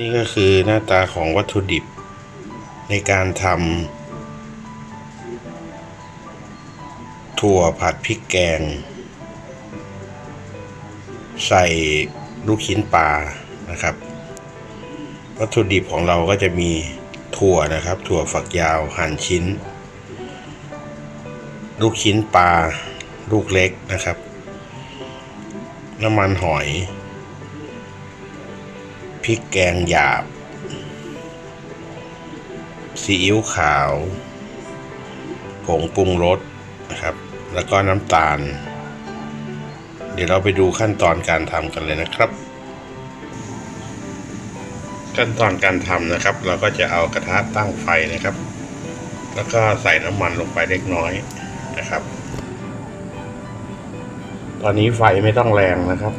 นี่ก็คือหน้าตาของวัตถุดิบในการทำถั่วผัดพริกแกง ใส่ลูกชิ้นปลานะครับ วัตถุดิบของเราก็จะมีถั่วนะครับ ถั่วฝักยาวหั่นชิ้น ลูกชิ้นปลาลูกเล็กนะครับ น้ำมันหอย พริกแกงหยาบ ซีอิ๊วขาว ผงปรุงรสนะครับ แล้วก็น้ำตาล เดี๋ยวเราไปดูขั้นตอนการทำกันเลยนะครับ ขั้นตอนการทำนะครับ เราก็จะเอากระทะตั้งไฟนะครับ แล้วก็ใส่น้ำมันลงไปเล็กน้อยนะครับ ตอนนี้ไฟไม่ต้องแรงนะครับ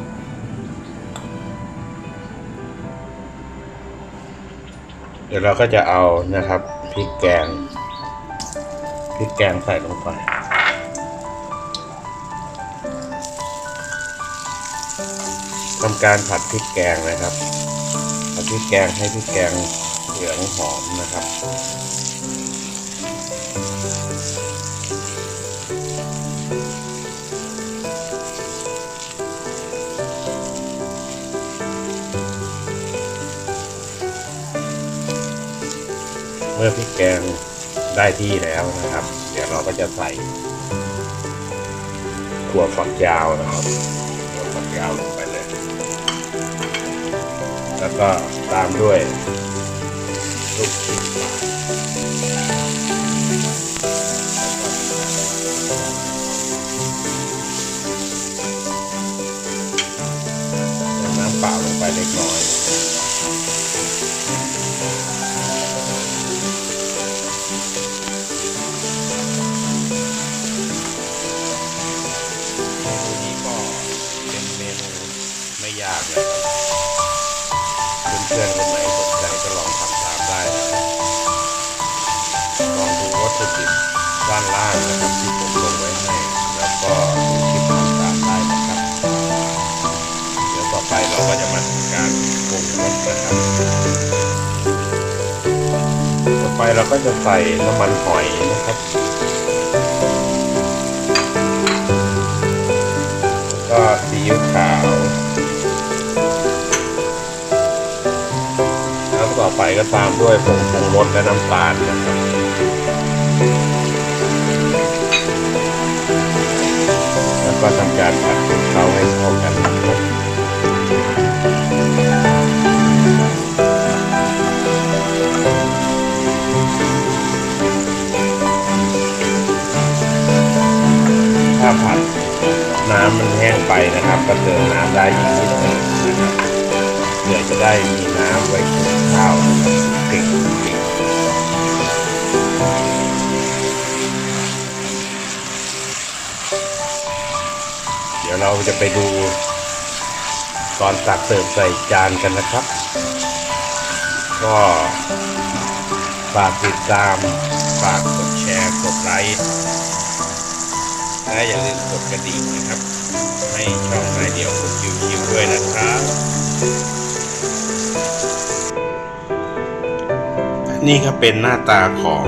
เดี๋ยวเราก็จะเอานะครับพริกแกงพริกแกงใส่ลงไปทำการผัดพริกแกงนะครับผัดพริกแกงให้พริกแกงเหลืองหอมนะครับ เมื่อพริกแกงได้ที่แล้วนะครับ เดี๋ยวเราก็จะใส่ถั่วฝักยาวนะครับถั่วฝักยาวลงไปเลย แล้วก็ตามด้วยลูกชิ้นปลา นูนี้ก็เป็นเมนูไม่ยากเลยครับเพื่อนๆคนไหนสนใจก็ลองทำตามได้นะครับลองดูวัตถุดิบด้านล่างนะครับที่ผมลงไว้ให้ แล้วก็ดูคลิปต่างๆได้นะครับ เดี๋ยวต่อไปเราก็จะมาทำการปรุงรสนะครับ ต่อไปเราก็จะใส่น้ำมันหอยนะครับ ก็ซีอิ๊วขาว แล้วต่อไปก็ตามด้วยผงปรุงรสและน้ำตาลนะครับแล้วก็ทำการผัดคลุกเคล้า น้ำมันแห้งไปนะครับ ก็เติมน้ำได้อีกนิดหนึงนะครับเพื่อจะได้มีน้ำไว้คลุกข้าวนะครับกลิ่นกลิ่นเดี๋ยวเราจะไปดูตอนตักเสิร์ฟใส่จานกันนะครับ ก็ฝากติดตาม ฝากกดแชร์ กดไลค์ และอย่าลืมกดกระดิ่งนะครับ ให้ช่องนายเดียวคิวคิวด้วยนะครับ นี่ก็เป็นหน้าตาของ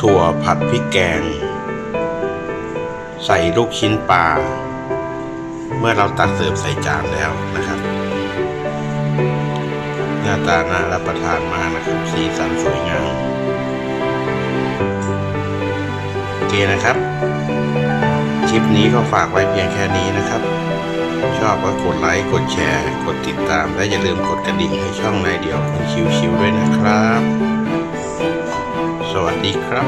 ถั่วผัดพริกแกง ใส่ลูกชิ้นปลาเมื่อเราตักเสิร์ฟใส่จานแล้วนะครับ หน้าตาน่ารับประทานมากนะครับ สีสันสวยงาม เคนะครับ คลิปนี้ก็ฝากไว้เพียงแค่นี้นะครับ ชอบก็กดไลค์ กดแชร์ กดติดตาม และอย่าลืมกดกระดิ่งให้ช่องนายเดียวคนชิวๆด้วยนะครับ สวัสดีครับ